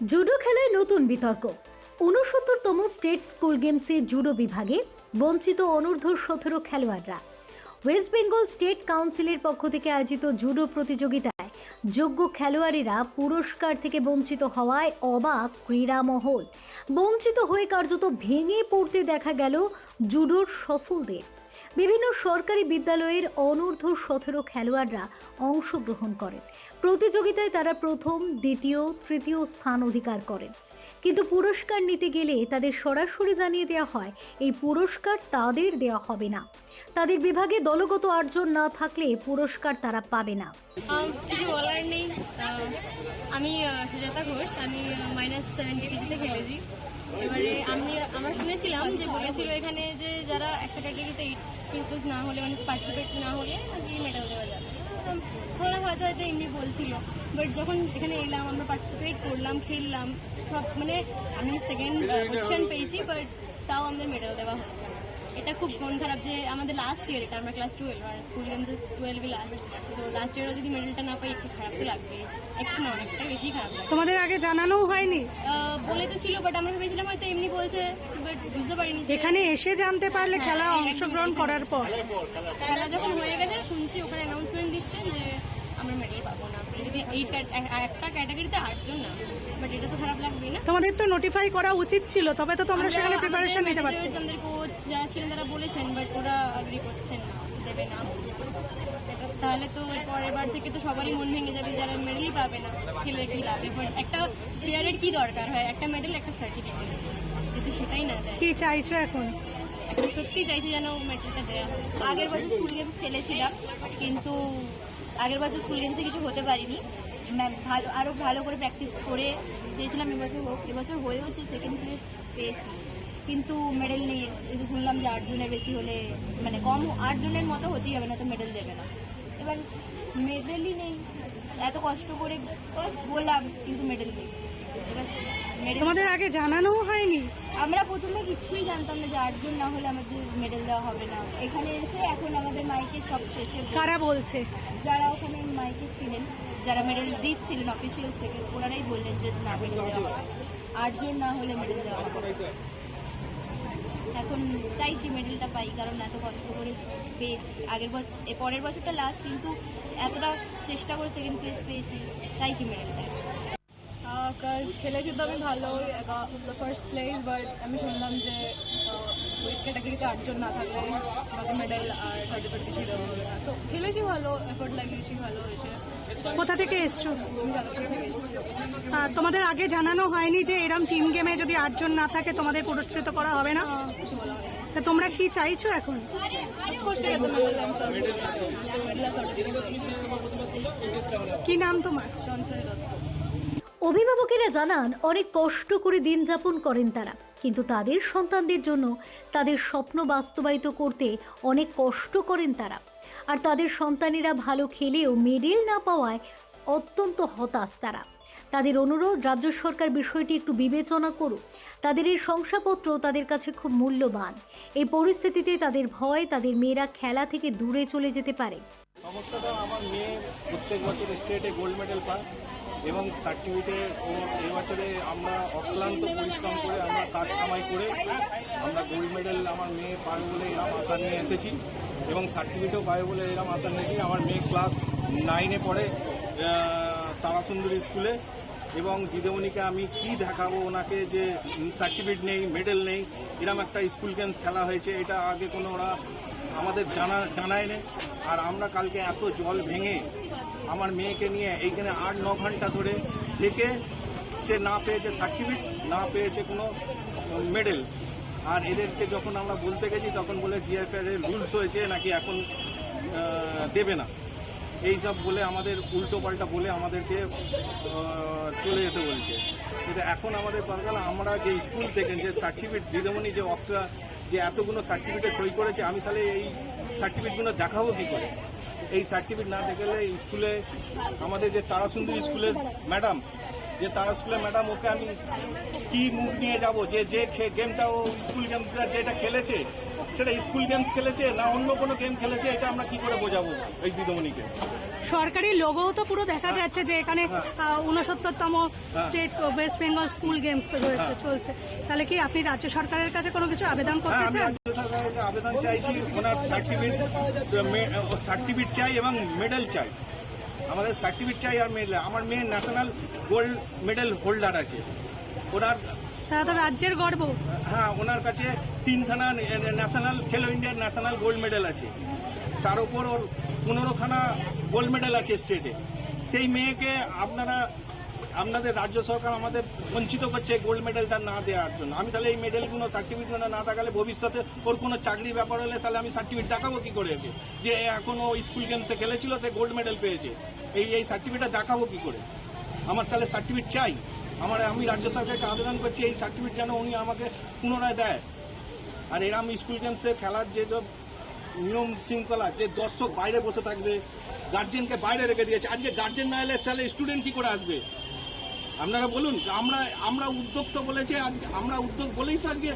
Judo খেলায় নতুন বিতর্ক। ঊনসত্তরতম স্টেট স্কুল গেমসে জুডো বিভাগে বঞ্চিত অনূর্ধ্ব সতেরো খেলোয়াড়রা। ওয়েস্ট বেঙ্গল স্টেট কাউন্সিলের পক্ষ থেকে আয়োজিত জুডো প্রতিযোগিতায় যোগ্য খেলোয়াড়েরা পুরস্কার থেকে বঞ্চিত হওয়ায় অবাক ক্রীড়া মহল বঞ্চিত হয়ে কার্যত ভেঙে পড়তে দেখা গেল জুডোর সফলদের। বিভিন্ন সরকারি বিদ্যালয়ের অনূর্ধ্ব সতেরো খেলোয়াড়রা অংশগ্রহণ করেন। প্রতিযোগিতায় তারা প্রথম, দ্বিতীয়, তৃতীয় স্থান অধিকার করেন। কিন্তু পুরস্কার নিতে গেলে তাদের সরাসরি জানিয়ে দেওয়া হয়, এই পুরস্কার তাদের দেওয়া হবে না। তাদের বিভাগে দলগত আটজন না থাকলে পুরস্কার তারা পাবে না। কিছু বলার নেই। আমি সুজাতা ঘোষ। আমি মাইনাস সেভেন্টি কেজিতে খেলেছি। এবারে আমি, আমরা শুনেছিলাম যে বলেছিল এখানে যে যারা একটা ক্যাটাগরিতে পিপলস না হলে মানে পার্টিসিপেট না হলে আজকে মেডেল দেওয়া যাবে ভাবলাম হয়তো হয়তো এমনি বলছিল বাট যখন এখানে এলাম, আমরা পার্টিসিপেট করলাম, খেললাম, সব মানে আমি সেকেন্ড পজিশন পেয়েছি বাট তাও আমাদের মেডেল দেওয়া হচ্ছে। এটা খুব মন খারাপ যে আমাদের লাস্ট ইয়ার এটা আমরা ক্লাস টুয়েলভ আর স্কুল গেমস টুয়েলভই লাস্ট তো লাস্ট ইয়ারও যদি মেডেলটা না পাই একটু খারাপ তো লাগবে একটু না অনেকটাই বেশি খারাপ তোমাদের আগে জানানোও হয়নি? বলে তো ছিল বাট আমরা ভেবেছিলাম হয়তো এমনি বলছে বাট বুঝতে পারিনি এখানে এসে জানতে পারলে খেলা অংশগ্রহণ করার পর। খেলা যখন হয়ে গেছে শুনছি ওখানে অ্যানাউন্সমেন্ট দিচ্ছে যে আমরা মেডেল পাবো না। যদি এই একটা ক্যাটাগরিতে আটজন না বাট এটা তো খারাপ লাগবে না। তোমাদের তো নোটিফাই করা উচিত ছিল তবে তো তোমরা সেখানে প্রিপারেশন নিতে পারতে। আমাদের কোচ যারা ছিলেন তারা বলেছেন বাট ওরা এগ্রি করছেন না দেবে না। সেটা- তাহলে তো পরের বার থেকে তো সবারই মন ভেঙে যাবে যারা মেডেলই পাবে না খেলে কি লাভ? এবার একটা প্লেয়ারের কি দরকার হয়? একটা মেডেল একটা সার্টিফিকেট যদি সেটাই না দেয় কি চাইছো এখন? এখন সত্যি চাইছি যেন মেডেলটা দেওয়া আগের বছর স্কুল গেমস খেলেছিলাম কিন্তু আগের বছর স্কুল গেমসে কিছু হতে পারিনি। ভালো আরও ভালো করে প্র্যাকটিস করে চেয়েছিলাম এবছর হোক, এবছর হয়ে হচ্ছে সেকেন্ড প্লেস পেয়েছি। কিন্তু মেডেল নেই, এসে শুনলাম যে আটজনের বেশি হলে মানে কম আটজনের মতো হতেই হবে না তো মেডেল দেবে না। এবার মেডেলই নেই। এত কষ্ট করে বললাম, কিন্তু মেডেল নেই। এবার মেডেল তোমাদের আগে জানানো হয়নি? আমরা প্রথমে কিছুই জানতাম না যে আটজন না হলে আমাদের মেডেল দেওয়া হবে না। এখানে এসে এখন আমাদের মাইকে সব শেষে কারা বলছে? যারা ওখানে মাইকে ছিলেন যারা মেডেল দিচ্ছিলেন অফিসিয়াল থেকে ওনারাই বললেন যে না মেডেল দেওয়া হবে আটজন না হলে মেডেল দেওয়া হবে এখন চাইছি মেডেলটা পাই কারণ এত কষ্ট করে পেয়েছি। আগের বছর এ পরের বছরটা লাস্ট কিন্তু এতটা চেষ্টা করে সেকেন্ড প্লেস পেয়েছি চাইছি মেডেলটা কাজ খেলেছি তো আমি ভালো ফার্স্ট প্লেস বাট আমি শুনলাম যে ওই ক্যাটাগরিতে আটজন না থাকলে আমাকে মেডেল আর সার্টিফিকেট কিছু দেওয়া হবে না। সো খেলেছি ভালো এফোর্ট লাগিয়েছি ভালো হয়েছে। কোথা থেকে এসছো? তোমাদের আগে জানানো হয়নি যে এরম টিম গেমে যদি আটজন না থাকে তোমাদের পুরস্কৃত করা হবে না? তা তোমরা কি চাইছো এখন? কি নাম তোমার? সঞ্চয় দত্ত। অভিভাবকেরা জানান, অনেক কষ্ট করে দিন যাপন করেন তারা। কিন্তু তাদের সন্তানদের জন্য তাদের স্বপ্ন বাস্তবায়িত করতে অনেক কষ্ট করেন তারা। আর তাদের সন্তানেরা ভালো খেলেও মেডেল না পাওয়ায় অত্যন্ত হতাশ তারা। তাদের অনুরোধ, রাজ্য সরকার বিষয়টি একটু বিবেচনা করুক। তাদের এই শংসাপত্র তাদের কাছে খুব মূল্যবান। এই পরিস্থিতিতে তাদের ভয়, তাদের মেয়েরা খেলা থেকে দূরে চলে যেতে পারে। সমস্যাটা আমার মেয়ে প্রত্যেক বছর স্টেটে গোল্ড মেডেল পায়। এবং সার্টিফিকেট ও এবছরে আমরা অক্লান্ত পরিশ্রম করে আমরা কাজ কামাই করে আমরা গোল্ড মেডেল আমার মেয়ে পাবে বলে এরকম আশা নিয়ে এসেছি এবং সার্টিফিকেটও পাবে বলে এরকম আশা নিয়েছি আমার মেয়ে ক্লাস নাইনে পড়ে তারাসুন্দরী স্কুলে এবং দিদিমণিকে আমি কি দেখাবো, ওনাকে যে সার্টিফিকেট নেই মেডেল নেই এরকম একটা স্কুল গেমস খেলা হয়েছে, এটা আগে কোনো ওরা আমাদের জানা জানায় নেই আর আমরা কালকে এত জল ভেঙে আমার মেয়েকে নিয়ে এইখানে আট, ন ঘণ্টা ধরে থেকে সে না পেয়েছে সার্টিফিকেট না পেয়েছে কোনো মেডেল আর এদেরকে যখন আমরা বলতে গেছি, তখন বলে জিএফআর এর রুলস হয়েছে, নাকি এখন দেবে না। এই সব বলে আমাদের উল্টো পাল্টা বলে আমাদেরকে চলে যেতে বলছে। কিন্তু এখন আমাদের দরকার আমরা যে স্কুল থেকে যে সার্টিফিকেট দিদিমণি যে অক্টা, যে এতগুলো সার্টিফিকেট সই করেছে, আমি তাহলে এই সার্টিফিকেটগুলো দেখাবো কী করে? এই সার্টিফিকেট না দেখালে স্কুলে আমাদের যে তারাসুন্দর স্কুলের ম্যাডাম যে তারা স্কুলের ম্যাডাম ওকে আমি কি মুখ নিয়ে যাব? যে যে গেমটা ও স্কুল গেমস যেটা খেলেছে সেটা স্কুল গেমস খেলেছে না অন্য কোনো গেম খেলেছে এটা আমরা কি করে বোঝাবো এই দিদিমণিকে? সরকারি লোগোও তো পুরো দেখা যাচ্ছে যে এখানে উনসত্তরতম state West Bengal school games রয়েছে চলছে। তাহলে কি আপনি রাজ্য সরকারের কাছে কোনো কিছু আবেদন করতে হ্যাঁ চান? রাজ্য সরকারের আবেদন চাইছি ওনার সার্টিফিকেট সার্টিফিকেট চাই এবং মেডেল চাই। আমাদের সার্টিফিকেট চাই আর মেডেল আমার মেয়ে ন্যাশনাল গোল্ড মেডেল হোল্ডার আছে। ওনার তারা তো রাজ্যের গর্ব। হ্যাঁ ওনার কাছে তিনখানা ন্যাশনাল খেলো ইন্ডিয়ার ন্যাশনাল গোল্ড মেডেল আছে। তার উপর ওর পনেরোখানা গোল্ড মেডেল আছে স্টেটে সেই মেয়েকে আপনারা আপনাদের রাজ্য সরকার আমাদের বঞ্চিত করছে গোল্ড মেডেলটা না দেওয়ার জন্য। আমি তাহলে এই মেডেলগুলো সার্টিফিকেটগুলো না থাকলে ভবিষ্যতে ওর কোনো চাকরির ব্যাপার হলে তাহলে আমি সার্টিফিকেট দেখাবো কি করে একে? যে এখন স্কুল গেমসে খেলেছিল, সে গোল্ড মেডেল পেয়েছে। এই এই সার্টিফিকেটটা দেখাবো কি করে? আমার তাহলে সার্টিফিকেট চাই। আমার, আমি রাজ্য সরকারকে আবেদন করছি, এই সার্টিফিকেট যেন উনি আমাকে পুনরায় দেয়। আর এরম স্কুল গেমসে খেলার যে নিয়ম শৃঙ্খলা, যে দর্শক বাইরে বসে থাকবে গার্জেনকে বাইরে রেখে দিয়েছে। আজকে গার্জেন না এলে স্টুডেন্ট কি করে আসবে? আপনারা বলুন আমরা আমরা উদ্যোগ তো বলেছে আমরা উদ্যোগ বলেই তো আজকে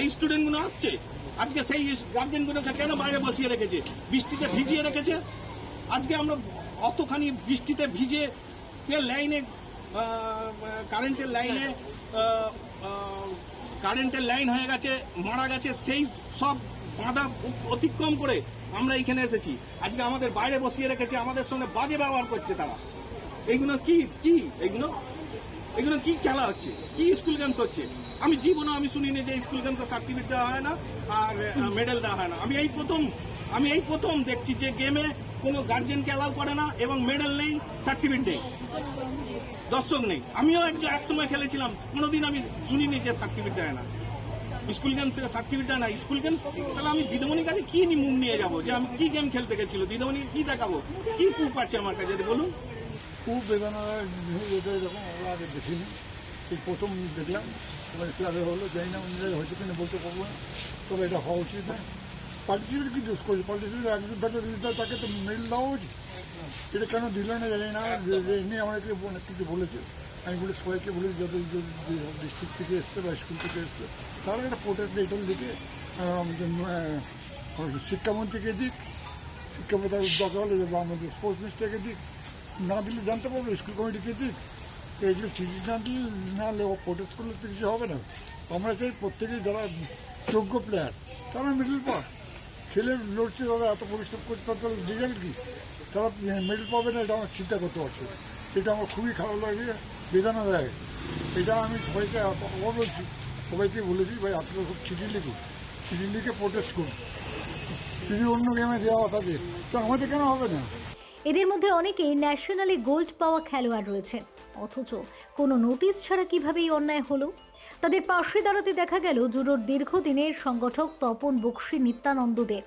এই স্টুডেন্টগুলো আসছে। আজকে সেই গার্জেনগুলোকে কেন বাইরে বসিয়ে রেখেছে? বৃষ্টিতে ভিজিয়ে রেখেছে? আজকে আমরা অতখানি বৃষ্টিতে ভিজে কে লাইনে কারেন্টের লাইনে কারেন্টের লাইন হয়ে গেছে মারা গেছে সেই সব বাঁধা অতিক্রম করে আমরা এখানে এসেছি। আজকে আমাদের বাইরে বসিয়ে রেখেছে আমাদের সঙ্গে বাজে ব্যবহার করছে তারা। এইগুলো কি কি? এইগুলো এগুলো কি খেলা হচ্ছে? কি স্কুল গেমস হচ্ছে? আমি জীবনে আমি শুনিনি যে স্কুল গেমসের সার্টিফিকেট দেওয়া হয় না আর মেডেল দেওয়া হয় না। আমি এই প্রথম, আমি এই প্রথম দেখছি যে গেমে কোনো গার্জেনকে অ্যালাউ করে না এবং মেডেল নেই সার্টিফিকেট নেই। দর্শক নেই। আমিও একজন এক সময় খেলেছিলাম, কোনোদিন আমি শুনিনি যে সার্টিফিকেট দেয় না। স্কুল গেমস সার্টিফিকেট দেয় না। স্কুল গেমস তাহলে আমি দিদিমণির কাছে কি মুখ নিয়ে যাব? যে আমি কি গেম খেলতে গেছিল? দিদিমণি কি দেখাবো? কি প্রুফ আছে আমার কাছে? বলুন। খুব জিনিস এটা এরকম আমরা আগে দেখিনি। এই প্রথম দেখলাম এবার ক্লাবে হলো জানি না অন্য জায়গায় হয়তো কিনা বলতে পারব না। তবে এটা হওয়া উচিত না পার্টিসিপেট কি দোষ করছে? পার্টিসিপেট একজন থাকে যদি তাকে তো মেল দেওয়া উচিত। এটা কেন দিল না জানি না। এমনি আমাকে অনেক কিছু বলেছে। আমি বলি সবাইকে বলি যাদের ডিস্ট্রিক্ট থেকে এসছে বা স্কুল থেকে এসছে তারা একটা প্রোটেস্ট লেটার লিখে শিক্ষামন্ত্রীকে দিক শিক্ষামন্ত্রী দরকার হলে বা আমাদের স্পোর্টস মিনিস্টারকে দিক না দিলে জানতে পারব, স্কুল কমিটিকে দিক এগুলো চিঠি না দিলে না প্রোটেস্ট করলে তো কিছু হবে না। আমরা চাই প্রত্যেকেই যারা যোগ্য প্লেয়ার তারা মেডেল পাক খেলে লড়ছে, তারা এত পরিশ্রম করছে, তাদের রেজাল্ট কি? তারা মেডেল পাবে না, এটা আমার চিন্তা করতে পারছে সেটা আমার খুবই খারাপ লাগে বেদনা দেয় এটা আমি সবাইকে আবার বলছি, সবাইকে বলেছি, ভাই, আপনারা খুব চিঠি লিখুন চিঠি লিখে প্রোটেস্ট করুন। যদি অন্য গেমে দেওয়া থাকে, তো আমাদের কেন হবে না? এদের মধ্যে অনেকেই ন্যাশনালি গোল্ড পাওয়া খেলোয়াড় রয়েছেন অথচ কোনো নোটিশ ছাড়া কীভাবে এই অন্যায় হলো? তাদের পাশে দাঁড়াতে দেখা গেল জুডোর দীর্ঘদিনের সংগঠক তপন বক্সী নিত্যানন্দদের।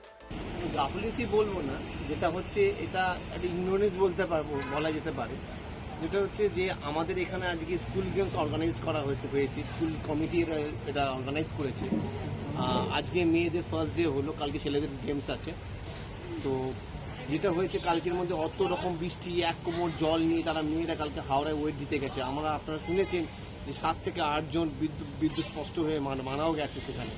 গাফলিতি বলব না, যেটা হচ্ছে এটা একটা ইগনোরেন্স বলতে পারব, বলা যেতে পারে। যেটা হচ্ছে যে আমাদের এখানে আজকে স্কুল গেমস অর্গানাইজ করা হয়েছে হয়েছে। স্কুল কমিটি এটা অর্গানাইজ করেছে। আজকে মেয়েদের ফার্স্ট ডে হলো, কালকে ছেলেদের গেমস আছে। তো যেটা হয়েছে কালকের মধ্যে অত রকম বৃষ্টি, এক কোমর জল নিয়ে তারা মেয়েরা কালকে হাওড়ায় ওয়েট দিতে গেছে। আমরা আপনারা শুনেছেন যে সাত থেকে আটজন বিদ্যুৎ বিদ্যুৎ স্পষ্ট হয়ে মান- মারাও গেছে সেখানে।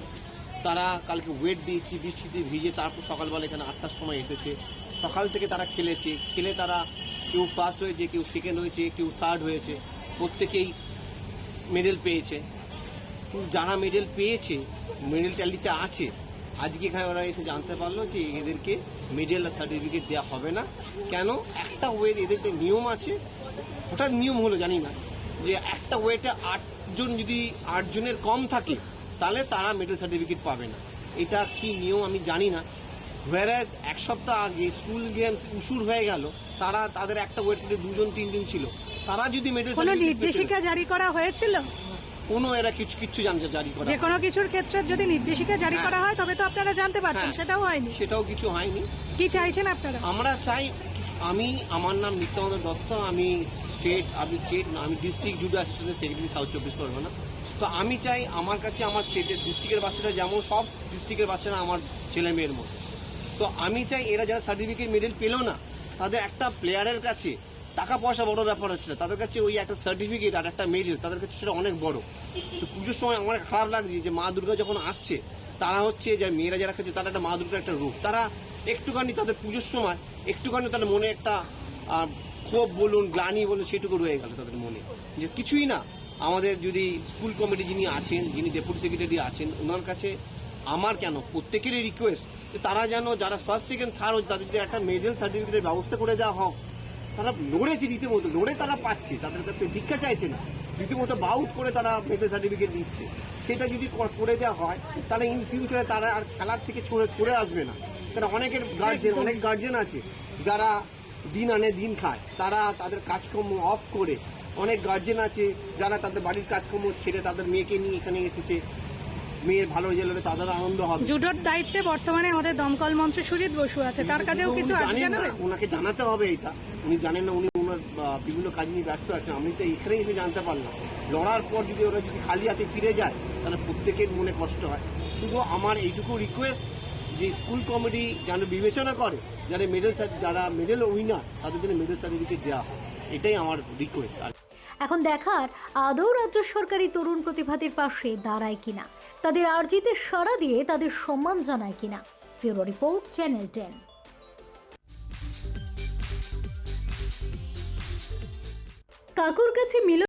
তারা কালকে ওয়েট দিয়েছি, বৃষ্টিতে ভিজে তারপর সকালবেলা এখানে আটটার সময় এসেছে। সকাল থেকে তারা খেলেছে। খেলে তারা কেউ ফার্স্ট হয়েছে, কেউ সেকেন্ড হয়েছে, কেউ থার্ড হয়েছে। প্রত্যেকেই মেডেল পেয়েছে। যারা মেডেল পেয়েছে মেডেল ট্যালিতে আছে আজকে এখানে ওরা এসে জানতে পারল যে এদেরকে মেডেল আর সার্টিফিকেট দেওয়া হবে না। কেন? একটা ওয়েট এদের যে নিয়ম আছে। হঠাৎ নিয়ম হলো জানি না যে একটা ওয়েটে আটজন যদি আটজনের কম থাকে তাহলে তারা মেডেল সার্টিফিকেট পাবে না। এটা কি নিয়ম আমি জানি না। হোয়ারাজ এক সপ্তাহ আগে স্কুল গেমস উসুর হয়ে গেল তারা তাদের একটা ওয়েটে দুজন তিনজন ছিল। তারা যদি মেডেল কোনো নির্দেশিকা জারি করা হয়েছিল? কোনো এরা কিছু কিছু জানতে জারি করা যে কোনো কিছুর ক্ষেত্রে যদি নির্দেশিকা জারি হ্যাঁ। করা হয় তবে তো আপনারা জানতে পারতেন হ্যাঁ। সেটাও হয়নি। সেটাও কিছু হয়নি। কি চাইছেন আপনারা? আমরা চাই আমি আমার নাম নিত্যানন্দ দত্ত আমি স্টেট আমি স্টেট না আমি district judo assistant secretary South চব্বিশ পরগনা। তো আমি চাই আমার কাছে আমার স্টেটের ডিস্ট্রিক্টের বাচ্চারা যেমন সব ডিস্ট্রিক্টের বাচ্চারা আমার ছেলে মেয়ের মতো। তো আমি চাই এরা যারা সার্টিফিকেট মেডেল পেল না তাদের একটা প্লেয়ারের কাছে টাকা পয়সা বড় ব্যাপার হচ্ছে তাদের কাছে ওই একটা সার্টিফিকেট আর একটা মেডেল তাদের কাছে সেটা অনেক বড়। তো পুজোর সময় আমার খারাপ লাগছে যে মা দুর্গা যখন আসছে, তারা হচ্ছে যে মেয়েরা যারা খেলছে, তারা একটা মা দুর্গার একটা রূপ। তারা একটুখানি তাদের পুজোর সময় একটুখানি তাদের মনে একটা ক্ষোভ বলুন, গ্লানি বলুন, সেটুকু রয়ে গেল তাদের মনে। যে কিছুই না, আমাদের যদি স্কুল কমিটি যিনি আছেন, যিনি ডেপুটি সেক্রেটারি আছেন ওনার কাছে আমার কেন, প্রত্যেকেরই রিকোয়েস্ট যে তারা যেন যারা ফার্স্ট সেকেন্ড থার্ড হচ্ছে, তাদের যদি একটা মেডেল সার্টিফিকেটের ব্যবস্থা করে দেওয়া হোক তারা লড়েছে রীতিমতো, লড়ে তারা পাচ্ছে, তাদের কাছে ভিক্ষা চাইছে না। রীতিমতো বাউট করে তারা মেডেল সার্টিফিকেট দিচ্ছে সেটা যদি করে দেওয়া হয়, তাহলে ইন ফিউচারে তারা আর খেলার থেকে ছড়ে ছড়ে আসবে না। কারণ অনেকের গার্জেন অনেক গার্জেন আছে, যারা দিন আনে দিন খায়। তারা তাদের কাজকর্ম অফ করে। অনেক গার্জেন আছে, যারা তাদের বাড়ির কাজকর্ম ছেড়ে তাদের মেয়েকে নিয়ে এখানে এসেছে। মেয়ের ভালো রেজাল্ট হলে তাদের আনন্দ হবে। জুডোর দায়িত্বে বর্তমানে আমাদের দমকল মন্ত্রী সুজিত বসু আছে। তার কাছেও কিছু জানাবেন ওনাকে জানাতে হবে এটা। উনি জানেন না উনি ওনার বিভিন্ন কাজ নিয়ে ব্যস্ত আছেন। আমি তো এখানে এসে জানতে পারলাম। লড়ার পর যদি ওরা যদি খালি হাতে ফিরে যায় তাহলে প্রত্যেকের মনে কষ্ট হয়। শুধু আমার এইটুকু রিকোয়েস্ট যে স্কুল কমিটি যেন বিবেচনা করে যারা মেডেল যারা মেডেল উইনার তাদের জন্য মেডেল সার্টিফিকেট দেওয়া হয় এটাই আমার রিকোয়েস্ট আর এখন দেখার, আদৌ রাজ্য সরকারি তরুণ প্রতিভাদের পাশে দাঁড়ায় কিনা? তাদের আর্জিতে সাড়া দিয়ে তাদের সম্মান জানায় কিনা? Bureau report, channel ten. কাকুর কাছে মিল